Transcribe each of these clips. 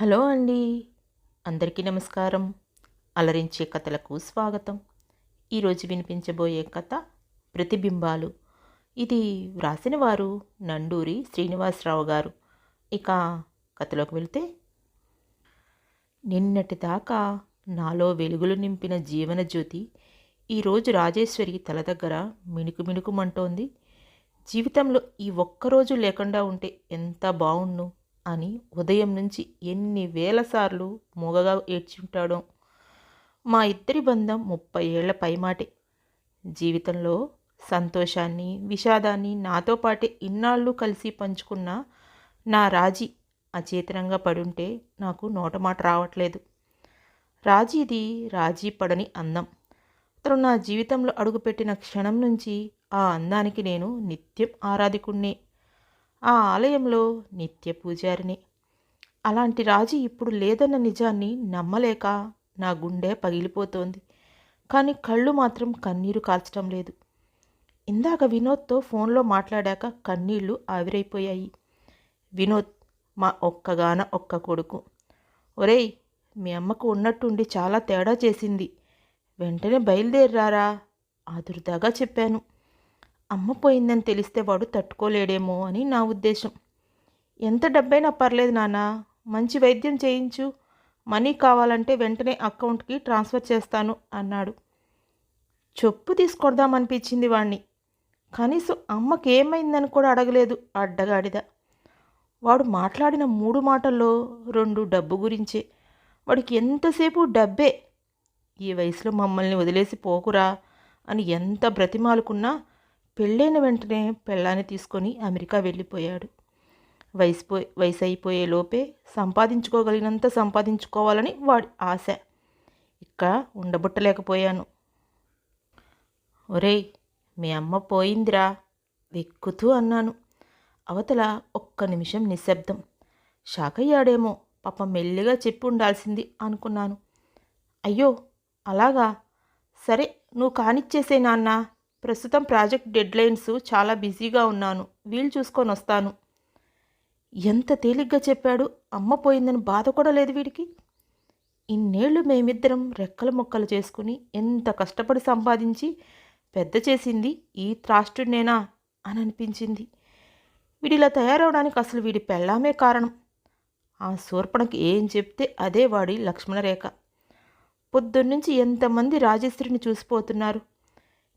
Hello అండి. అందరికీ నమస్కారం. అలరించే కథలకు స్వాగతం. ఈరోజు వినిపించబోయే కథ ప్రతిబింబాలు. ఇది వ్రాసిన వారు నండూరి శ్రీనివాసరావు గారు. ఇక కథలోకి వెళ్తే నిన్నటి దాకా నాలో వెలుగులు నింపిన జీవనజ్యోతి ఈరోజు రాజేశ్వరి తల దగ్గర మిణుకు మిణుకుమంటోంది జీవితంలో ఈ ఒక్కరోజు లేకుండా ఉంటే ఎంత బాగుండు అని ఉదయం నుంచి ఎన్ని వేల సార్లు మూగగా ఏడ్చుంటాడో. మా ఇద్దరి బంధం ముప్పై ఏళ్ళ పైమాటే. జీవితంలో సంతోషాన్ని విషాదాన్ని నాతో పాటే ఇన్నాళ్ళు కలిసి పంచుకున్న నా రాజీ అచేతనంగా పడుంటే నాకు నోటమాట రావట్లేదు. రాజీది రాజీ పడని అందం. అతను నా జీవితంలో అడుగుపెట్టిన క్షణం నుంచి ఆ అందానికి నేను నిత్యం ఆరాధికుణ్ణే. ఆ ఆలయంలో నిత్య పూజారిని. అలాంటి రాజు ఇప్పుడు లేదన్న నిజాన్ని నమ్మలేక నా గుండె పగిలిపోతోంది. కానీ కళ్ళు మాత్రం కన్నీరు కాల్చడం లేదు. ఇందాక వినోద్తో ఫోన్లో మాట్లాడాక కన్నీళ్ళు ఆవిరైపోయాయి. వినోద్ మా ఒక్కగాన ఒక్క కొడుకు. ఒరేయ్ మీ అమ్మకు ఉన్నట్టుండి చాలా తేడా చేసింది. వెంటనే బయలుదేరారా? ఆదురుదాగా చెప్పాను. అమ్మ పోయిందని తెలిస్తే వాడు తట్టుకోలేడేమో అని నా ఉద్దేశం. ఎంత డబ్బైనా పర్లేదు నాన్న మంచి వైద్యం చేయించు. మనీ కావాలంటే వెంటనే అకౌంట్కి ట్రాన్స్ఫర్ చేస్తాను అన్నాడు. చెప్పు తీసుకొడదామనిపించింది వాణ్ణి. కనీసం అమ్మకి ఏమైందని కూడా అడగలేదు అడ్డగాడిద. వాడు మాట్లాడిన మూడు మాటల్లో రెండు డబ్బు గురించే. వాడికి ఎంతసేపు డబ్బే? ఈ వయసులో మమ్మల్ని వదిలేసి పోకురా అని ఎంత బ్రతిమాలుకున్నా పెళ్ళైన వెంటనే పెళ్ళాన్ని తీసుకొని అమెరికా వెళ్ళిపోయాడు. వయసు పోయి వయసు అయిపోయే లోపే సంపాదించుకోగలిగినంత సంపాదించుకోవాలని వాడి ఆశ. ఇక్కడ ఉండబుట్టలేకపోయాను. ఒరేయ్ మీ అమ్మ పోయిందిరా వెక్కుతూ అన్నాను. అవతల ఒక్క నిమిషం నిశ్శబ్దం. షాకయ్యాడేమో పాప మెల్లిగా చెప్పి ఉండాల్సింది అనుకున్నాను. అయ్యో అలాగా? సరే నువ్వు కానిచ్చేసే నాన్న. ప్రస్తుతం ప్రాజెక్ట్ డెడ్లైన్స్ చాలా బిజీగా ఉన్నాను. వీలు చూసుకొని వస్తాను. ఎంత తేలిగ్గా చెప్పాడు. అమ్మ పోయిందని బాధ కూడా లేదు వీడికి. ఇన్నేళ్ళు మేమిద్దరం రెక్కల మొక్కలు చేసుకుని ఎంత కష్టపడి సంపాదించి పెద్ద చేసింది ఈ త్రాష్టుడినేనా అని అనిపించింది వీడిలా తయారవడానికి అసలు వీడి పెళ్ళామే కారణం. ఆ శూర్పణకి ఏం చెప్తే అదే వాడి లక్ష్మణరేఖ. పొద్దున్నుంచి ఎంతమంది రాజశ్రీని చూసిపోతున్నారు.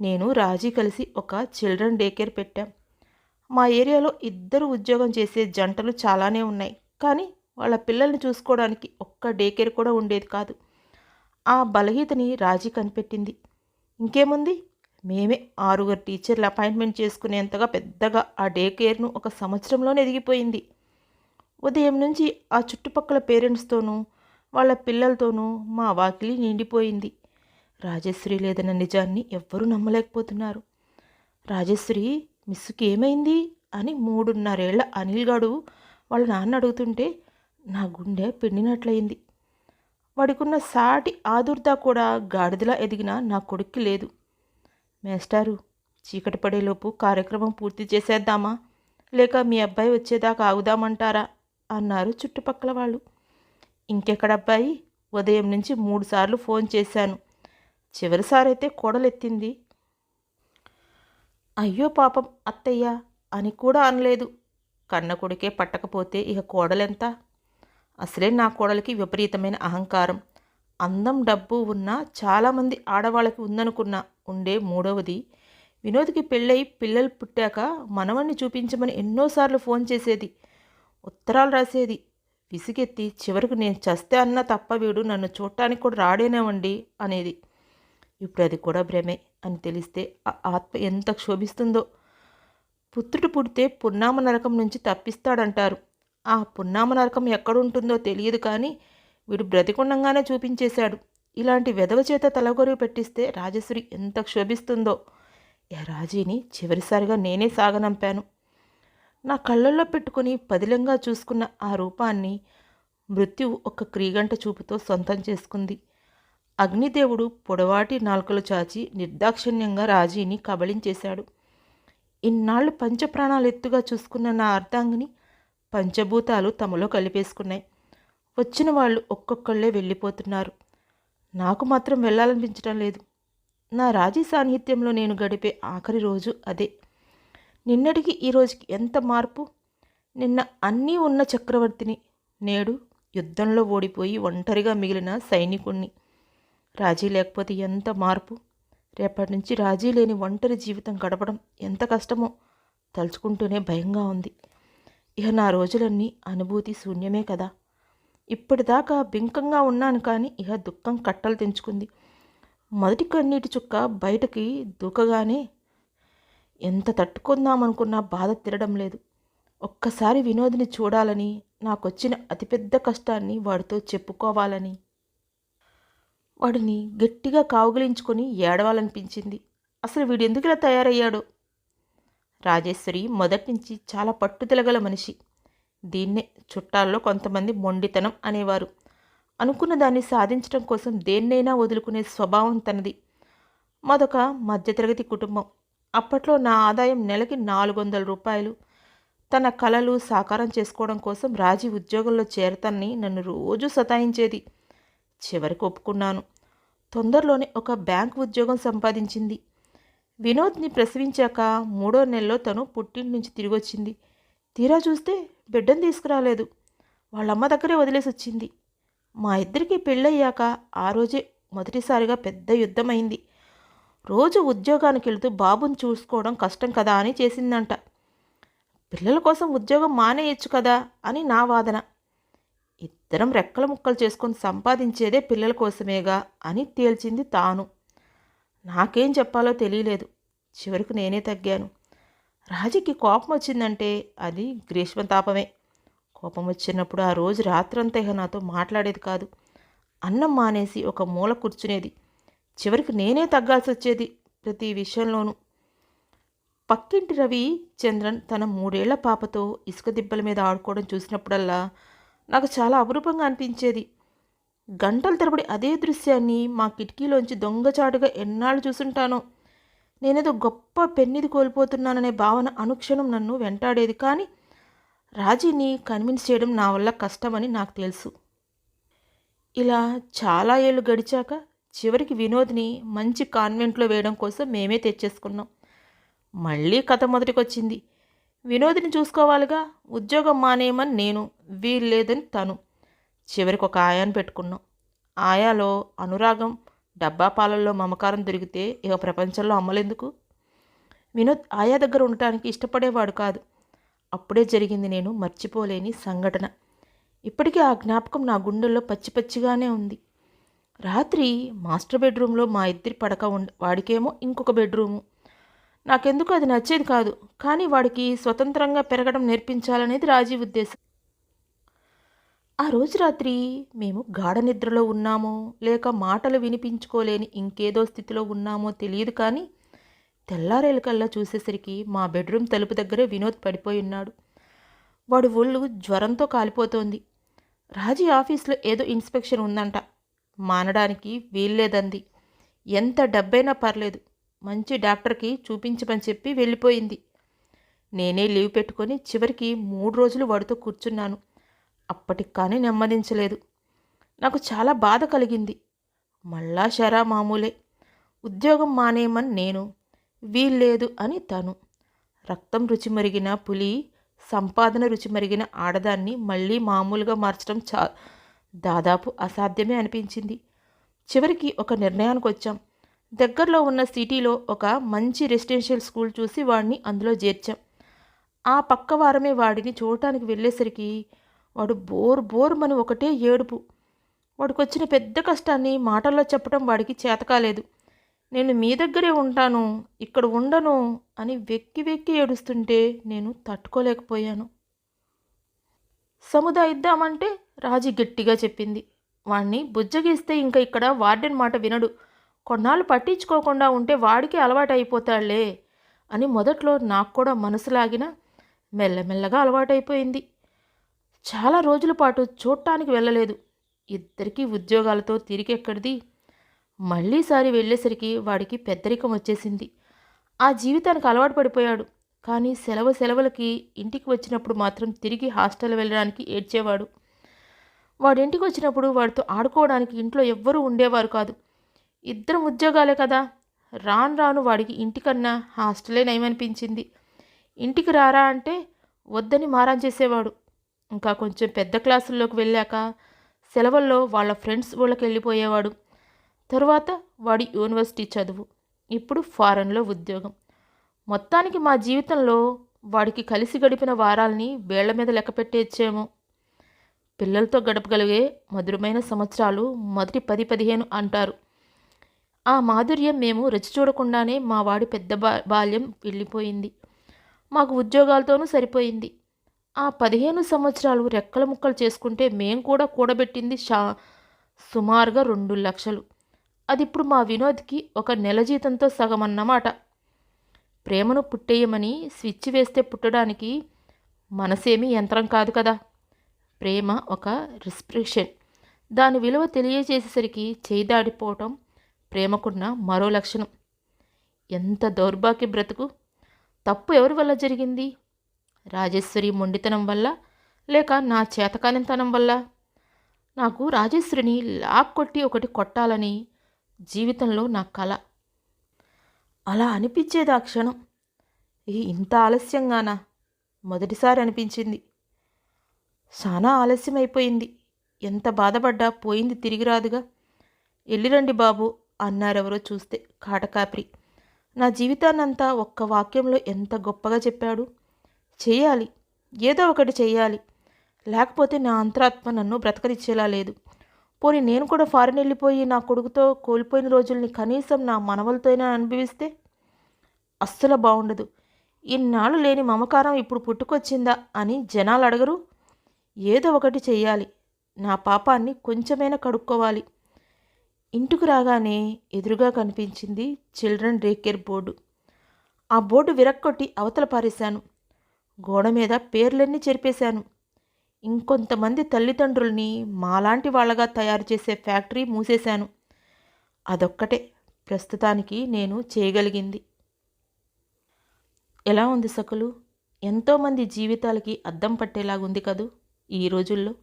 నేను రాజీ కలిసి ఒక చిల్డ్రన్ డే కేర్ పెట్టాం. మా ఏరియాలో ఇద్దరు ఉద్యోగం చేసే జంటలు చాలానే ఉన్నాయి. కానీ వాళ్ళ పిల్లల్ని చూసుకోవడానికి ఒక్క డే కేర్ కూడా ఉండేది కాదు. ఆ బలహీతని రాజీ కనిపెట్టింది. ఇంకేముంది? మేమే ఆరుగురు టీచర్లు అపాయింట్మెంట్ చేసుకునేంతగా పెద్దగా ఆ డే కేర్ను ఒక సంవత్సరంలోనే ఎదిగిపోయింది. ఉదయం నుంచి ఆ చుట్టుపక్కల పేరెంట్స్తోనూ వాళ్ళ పిల్లలతోనూ మా వాకిలి నిండిపోయింది. రాజశ్రీ లేదన్న నిజాన్ని ఎవ్వరూ నమ్మలేకపోతున్నారు. రాజశ్రీ మిస్సుకి ఏమైంది? అని మూడున్నరేళ్ళ అనిల్ గాడు వాళ్ళ నాన్న అడుగుతుంటే నా గుండె పిండినట్లయింది. వాడికున్న సాటి ఆదుర్దా కూడా గాడిదలా ఎదిగిన నా కొడుక్కి లేదు. మేస్టారు చీకటి పడేలోపు కార్యక్రమం పూర్తి చేసేద్దామా? లేక మీ అబ్బాయి వచ్చేదాకా ఆగుదామంటారా? అన్నారు చుట్టుపక్కల వాళ్ళు. ఇంకెక్కడ అబ్బాయి? ఉదయం నుంచి మూడుసార్లు ఫోన్ చేశాను. చివరిసారైతే కోడలెత్తింది. అయ్యో పాపం అత్తయ్య! అని కూడా అనలేదు. కన్న కొడుకే పట్టకపోతే ఇక కోడలెంత? అసలే నా కోడలికి విపరీతమైన అహంకారం. అందం డబ్బు ఉన్న చాలామంది ఆడవాళ్ళకి ఉందనుకున్న ఉండే మూడవది వినోద్కి పెళ్ళై పిల్లలు పుట్టాక మనవణ్ణి చూపించమని ఎన్నోసార్లు ఫోన్ చేసేది ఉత్తరాలు రాసేది. విసిగెత్తి చివరికి నేను చస్తే అన్న తప్ప వీడు నన్ను చూడటానికి కూడా రాడేనేవండి అనేది ఇప్పుడు అది కూడా భ్రమే అని తెలిస్తే ఆ ఆత్మ ఎంత క్షోభిస్తుందో. పుత్రుడు పుడితే పున్నామ నరకం నుంచి తప్పిస్తాడంటారు. ఆ పున్నామ నరకం ఎక్కడుంటుందో తెలియదు కానీ వీడు బ్రతికుండంగానే చూపించేశాడు. ఇలాంటి వెధవ చేత తలగొరుగు పెట్టిస్తే రాజశ్రీ ఎంత క్షోభిస్తుందో. ఏ రాజీని చివరిసారిగా నేనే సాగనంపాను. నా కళ్ళల్లో పెట్టుకుని పదిలంగా చూసుకున్న ఆ రూపాన్ని మృత్యువు ఒక క్రీగంట చూపుతో సొంతం చేసుకుంది. అగ్నిదేవుడు పొడవాటి నాలుకలు చాచి నిర్దాక్షిణ్యంగా రాజీని కబళించేశాడు. ఇన్నాళ్ళు పంచప్రాణాలు ఎత్తుగా చూసుకున్న నా అర్ధాంగిని పంచభూతాలు తమలో కలిపేసుకున్నాయి. వచ్చిన వాళ్ళు ఒక్కొక్కళ్ళే వెళ్ళిపోతున్నారు. నాకు మాత్రం వెళ్ళాలనిపించడం లేదు. నా రాజీ సాన్నిహిత్యంలో నేను గడిపే ఆఖరి రోజు అదే. నిన్నటికి ఈ రోజుకి ఎంత మార్పు? నిన్న అన్నీ ఉన్న చక్రవర్తిని నేడు యుద్ధంలో ఓడిపోయి ఒంటరిగా మిగిలిన సైనికుణ్ణి రాజీ లేకపోతే ఎంత మార్పు? రేపటి నుంచి రాజీ లేని ఒంటరి జీవితం గడపడం ఎంత కష్టమో తలుచుకుంటూనే భయంగా ఉంది. ఇక నా రోజులన్నీ అనుభూతి శూన్యమే కదా. ఇప్పటిదాకా బింకంగా ఉన్నాను కానీ ఇక దుఃఖం కట్టలు తెంచుకుంది. మొదటి కన్నీటి చుక్క బయటకి దూకగానే ఎంత తట్టుకుందామనుకున్నా బాధ తిరడం లేదు. ఒక్కసారి వినోద్ని చూడాలని నాకొచ్చిన అతిపెద్ద కష్టాన్ని వాడితో చెప్పుకోవాలని వాడిని గట్టిగా కావుగిలించుకొని ఏడవాలనిపించింది. అసలు వీడు ఎందుకు ఇలా తయారయ్యాడు? రాజేశ్వరి మొదటి నుంచి చాలా పట్టుదలగల మనిషి. దీన్నే చుట్టాల్లో కొంతమంది మొండితనం అనేవారు. అనుకున్న దాన్ని సాధించడం కోసం దేన్నైనా వదులుకునే స్వభావం తనది. మదొక మధ్యతరగతి కుటుంబం. అప్పట్లో నా ఆదాయం నెలకి నాలుగు వందల రూపాయలు. తన కలలు సాకారం చేసుకోవడం కోసం రాజీ ఉద్యోగంలో చేరతాన్ని నన్ను రోజు సతాయించేది. చివరికి ఒప్పుకున్నాను. తొందరలోనే ఒక బ్యాంక్ ఉద్యోగం సంపాదించింది. వినోద్ని ప్రసవించాక మూడో నెలలో తను పుట్టింటి నుంచి తిరిగి వచ్చింది తీరా చూస్తే బిడ్డను తీసుకురాలేదు. వాళ్ళమ్మ దగ్గరే వదిలేసి వచ్చింది మా ఇద్దరికి పెళ్ళయ్యాక ఆ రోజే మొదటిసారిగా పెద్ద యుద్ధమైంది. రోజు ఉద్యోగానికి వెళుతూ బాబుని చూసుకోవడం కష్టం కదా అని చేసిందంట. పిల్లల కోసం ఉద్యోగం మానేయచ్చు కదా అని నా వాదన. ఇద్దరం రెక్కల ముక్కలు చేసుకొని సంపాదించేదే పిల్లల కోసమేగా అని తేల్చింది తాను. నాకేం చెప్పాలో తెలియలేదు. చివరికి నేనే తగ్గాను. రాజుకి కోపం వచ్చిందంటే అది గ్రీష్మతాపమే. కోపం వచ్చినప్పుడు ఆ రోజు రాత్రంతా ఇక నాతో మాట్లాడేది కాదు. అన్నం మానేసి ఒక మూల కూర్చునేది. చివరికి నేనే తగ్గాల్సి వచ్చేది ప్రతి విషయంలోనూ. పక్కింటి రవి చంద్రన్ తన మూడేళ్ళ పాపతో ఇసుక దిబ్బల మీద ఆడుకోవడం చూసినప్పుడల్లా నాకు చాలా అపురూపంగా అనిపించేది. గంటల తరబడి అదే దృశ్యాన్ని మా కిటికీలోంచి దొంగచాటుగా ఎన్నాళ్ళు చూసుంటానో. నేనేదో గొప్ప పెన్నిది కోల్పోతున్నాననే భావన అనుక్షణం నన్ను వెంటాడేది కానీ రాజీని కన్విన్స్ చేయడం నా వల్ల కష్టమని నాకు తెలుసు. ఇలా చాలా ఏళ్ళు గడిచాక చివరికి వినోద్ని మంచి కాన్వెంట్లో వేయడం కోసం మేమే తెచ్చేసుకున్నాం. మళ్ళీ కథ మొదటికొచ్చింది. వినోదిని చూసుకోవాలిగా. ఉద్యోగం మానేయమని నేను వీల్లేదని తను. చివరికి ఒక ఆయాను పెట్టుకున్నాం. ఆయాలో అనురాగం డబ్బా పాలల్లో మమకారం దొరికితే ఇక ప్రపంచంలో అమ్మలేందుకు? వినోద్ ఆయా దగ్గర ఉండటానికి ఇష్టపడేవాడు కాదు. అప్పుడే జరిగింది నేను మర్చిపోలేని సంఘటన. ఇప్పటికీ ఆ జ్ఞాపకం నా గుండెల్లో పచ్చి పచ్చిగానే ఉంది. రాత్రి మాస్టర్ బెడ్రూమ్లో మా ఇద్దరి పడక ఉండ వాడికేమో ఇంకొక బెడ్రూము. నాకెందుకు అది నచ్చేది కాదు. కానీ వాడికి స్వతంత్రంగా పెరగడం నేర్పించాలనేది రాజీ ఉద్దేశం. ఆ రోజు రాత్రి మేము గాఢ నిద్రలో ఉన్నామో లేక మాటలు వినిపించుకోలేని ఇంకేదో స్థితిలో ఉన్నామో తెలియదు కానీ తెల్లారేలకల్లా చూసేసరికి మా బెడ్రూమ్ తలుపు దగ్గరే వినోద్ పడిపోయి ఉన్నాడు. వాడు ఒళ్ళు జ్వరంతో కాలిపోతోంది. రాజీ ఆఫీస్లో ఏదో ఇన్స్పెక్షన్ ఉందంట. మానడానికి వీల్లేదంది. ఎంత డబ్బైనా పర్లేదు. మంచి డాక్టర్కి చూపించమని చెప్పి వెళ్ళిపోయింది. నేనే లీవ్ పెట్టుకొని చివరికి మూడు రోజులు వాడితో కూర్చున్నాను. అప్పటికి కానీ నెమ్మదించలేదు. నాకు చాలా బాధ కలిగింది. మళ్ళా షరా మామూలే. ఉద్యోగం మానేయమని నేను వీల్లేదు అని తను. రక్తం రుచి మరిగిన పులి సంపాదన రుచి మరిగిన ఆడదాన్ని మళ్ళీ మామూలుగా మార్చడం చా దాదాపు అసాధ్యమే అనిపించింది. చివరికి ఒక నిర్ణయానికి వచ్చాం దగ్గరలో ఉన్న సిటీలో ఒక మంచి రెసిడెన్షియల్ స్కూల్ చూసి వాడిని అందులో చేర్చాం. ఆ పక్క వారమే వాడిని చూడటానికి వెళ్ళేసరికి వాడు బోర్ బోరుమని ఒకటే ఏడుపు. వాడికి వచ్చిన పెద్ద కష్టాన్ని మాటల్లో చెప్పడం వాడికి చేతకాలేదు. నేను మీ దగ్గరే ఉంటాను ఇక్కడ ఉండను అని వెక్కి వెక్కి ఏడుస్తుంటే నేను తట్టుకోలేకపోయాను. సముదా ఇద్దామంటే రాజీ గట్టిగా చెప్పింది. వాణ్ణి బుజ్జగిస్తే ఇంకా ఇక్కడ వార్డెన్ మాట వినడు. కొన్నాళ్ళు పట్టించుకోకుండా ఉంటే వాడికి అలవాటు అని మొదట్లో నాకు కూడా మనసులాగిన మెల్లమెల్లగా అలవాటైపోయింది. చాలా రోజుల పాటు చూడటానికి వెళ్ళలేదు. ఇద్దరికీ ఉద్యోగాలతో తిరిగెక్కడిది. మళ్ళీసారి వెళ్ళేసరికి వాడికి పెద్దరికం వచ్చేసింది. ఆ జీవితానికి అలవాటు పడిపోయాడు. కానీ సెలవు సెలవులకి ఇంటికి వచ్చినప్పుడు మాత్రం తిరిగి హాస్టల్ వెళ్ళడానికి ఏడ్చేవాడు. వాడి ఇంటికి వచ్చినప్పుడు వాడితో ఆడుకోవడానికి ఇంట్లో ఎవ్వరూ ఉండేవారు కాదు. ఇద్దరం ఉద్యోగాలే కదా. రాను రాను వాడికి ఇంటికన్నా హాస్టలే నయమనిపించింది. ఇంటికి రారా అంటే వద్దని మారం చేసేవాడు. ఇంకా కొంచెం పెద్ద క్లాసుల్లోకి వెళ్ళాక సెలవుల్లో వాళ్ళ ఫ్రెండ్స్ ఊళ్ళకి వెళ్ళిపోయేవాడు తరువాత వాడి యూనివర్సిటీ చదువు. ఇప్పుడు ఫారెన్లో ఉద్యోగం. మొత్తానికి మా జీవితంలో వాడికి కలిసి గడిపిన వారాల్ని వేళ్ళ మీద లెక్క పెట్టేచ్చేమో పిల్లలతో గడపగలిగే మధురమైన సంవత్సరాలు మొదటి పది పదిహేను అంటారు. ఆ మాధుర్యం మేము రుచి చూడకుండానే మా వాడి పెద్ద బా బాల్యం వెళ్ళిపోయింది. మాకు ఉద్యోగాలతోనూ సరిపోయింది. ఆ పదిహేను సంవత్సరాలు రెక్కల ముక్కలు చేసుకుంటే మేం కూడా కూడబెట్టింది షా సుమారుగా రెండు లక్షలు. అది ఇప్పుడు మా వినోద్కి ఒక నెల జీతంతో సగం అన్నమాట ప్రేమను పుట్టేయమని స్విచ్ వేస్తే పుట్టడానికి మనసేమీ యంత్రం కాదు కదా. ప్రేమ ఒక రిస్ట్రిక్షన్ దాని విలువ తెలియజేసేసరికి చేయి దాడిపోవటం ప్రేమకున్న మరో లక్షణం. ఎంత దౌర్భాగ్య బ్రతుకు. తప్పు ఎవరి వల్ల జరిగింది? రాజేశ్వరి మొండితనం వల్ల లేక నా చేతకానితనం వల్ల? నాకు రాజేశ్వరిని లాక్ కొట్టి ఒకటి కొట్టాలని జీవితంలో నా కళ అలా అనిపించేది ఆ క్షణం. ఈ ఇంత ఆలస్యంగానా? మొదటిసారి అనిపించింది. చాలా ఆలస్యం అయిపోయింది ఎంత బాధపడ్డా పోయింది తిరిగి రాదుగా. ఎల్లిరండి బాబు. అన్నారెవరో చూస్తే కాటకాప్రి. నా జీవితాన్నంతా ఒక్క వాక్యంలో ఎంత గొప్పగా చెప్పాడు? చేయాలి. ఏదో ఒకటి చేయాలి. లేకపోతే నా అంతరాత్మ నన్ను బ్రతకనిచ్చేలా లేదు. పోనీ నేను కూడా ఫారెన్ వెళ్ళిపోయి నా కొడుకుతో కోల్పోయిన రోజుల్ని కనీసం నా మనవలతోనే అనుభవిస్తే? అస్సలు బాగుండదు ఇన్నాళ్ళు లేని మమకారం ఇప్పుడు పుట్టుకొచ్చిందా అని జనాలు అడగరు. ఏదో ఒకటి చెయ్యాలి నా పాపాన్ని కొంచెమైనా కడుక్కోవాలి. ఇంటికి రాగానే ఎదురుగా కనిపించింది చిల్డ్రన్ డే కేర్ బోర్డు. ఆ బోర్డు విరక్కొట్టి అవతల పారేశాను. గోడ మీద పేర్లన్నీ చెరిపేశాను. ఇంకొంతమంది తల్లిదండ్రుల్ని మాలాంటి వాళ్ళగా తయారు చేసే ఫ్యాక్టరీ మూసేశాను. అదొక్కటే. ప్రస్తుతానికి నేను చేయగలిగింది. ఎలా ఉంది సకులు? ఎంతోమంది జీవితాలకి అద్దం పట్టేలాగుంది కదూ ఈ రోజుల్లో?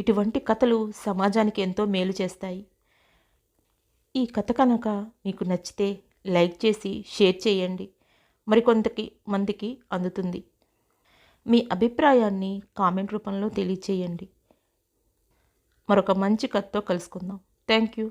ఇటువంటి కథలు సమాజానికి ఎంతో మేలు చేస్తాయి. ఈ కథ కనుక మీకు నచ్చితే లైక్ చేసి షేర్ చేయండి. మరికొంతకి మందికి అందుతుంది. మీ అభిప్రాయాన్ని కామెంట్ రూపంలో తెలియచేయండి. మరొక మంచి కథతో కలుసుకుందాం. Thank you.